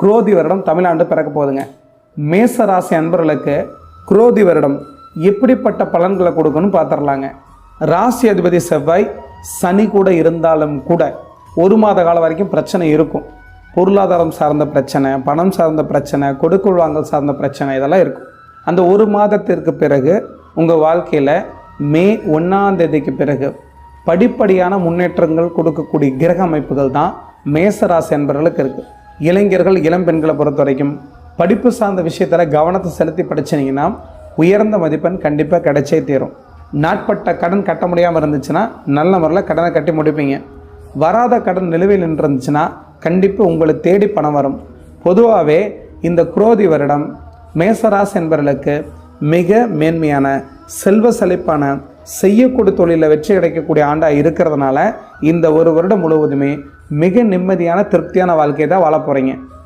குரோதி வருடம் தமிழ்நாடு பிறக்க போகுதுங்க. மேச ராசி அன்பர்களுக்கு குரோதி வருடம் எப்படிப்பட்ட பலன்களை கொடுக்குன்னு பார்த்துடலாங்க. ராசி அதிபதி செவ்வாய் சனி கூட இருந்தாலும் கூட ஒரு மாத காலம் வரைக்கும் பிரச்சனை இருக்கும். பொருளாதாரம் சார்ந்த பிரச்சனை பணம் சார்ந்த பிரச்சனை கொடுக்குள் வாங்கல் சார்ந்த பிரச்சனை இதெல்லாம் இருக்கும். அந்த ஒரு மாதத்திற்கு பிறகு உங்கள் வாழ்க்கையில் மே ஒன்றாம் தேதிக்கு பிறகு படிப்படியான முன்னேற்றங்கள் கொடுக்கக்கூடிய கிரக அமைப்புகள் தான் மேசராசி என்பவர்களுக்கு இருக்குது இளைஞர்கள் இளம் பெண்களை பொறுத்த வரைக்கும் படிப்பு சார்ந்த விஷயத்தில் கவனத்தை செலுத்தி படிச்சிங்கன்னா உயர்ந்த மதிப்பெண் கண்டிப்பாக கிடைச்சே தீரும். நாட்பட்ட கடன் கட்ட முடியாமல் இருந்துச்சுன்னா நல்ல முறையில் கடனை கட்டி முடிப்பீங்க. வராத கடன் நிலுவையில் இருந்துச்சுன்னா கண்டிப்பாக உங்களை தேடி பணம் வரும். பொதுவாகவே இந்த குரோதி வருடம் மேசராஸ் என்பவர்களுக்கு மிக மேன்மையான செல்வ செழிப்பான செய்யக்கூடிய தொழிலில் வெற்றி கிடைக்கக்கூடிய ஆண்டாக இருக்கிறதுனால இந்த ஒரு வருடம் முழுவதுமே மிக நிம்மதியான திருப்தியான வாழ்க்கையை தான் வாழ போகிறீங்க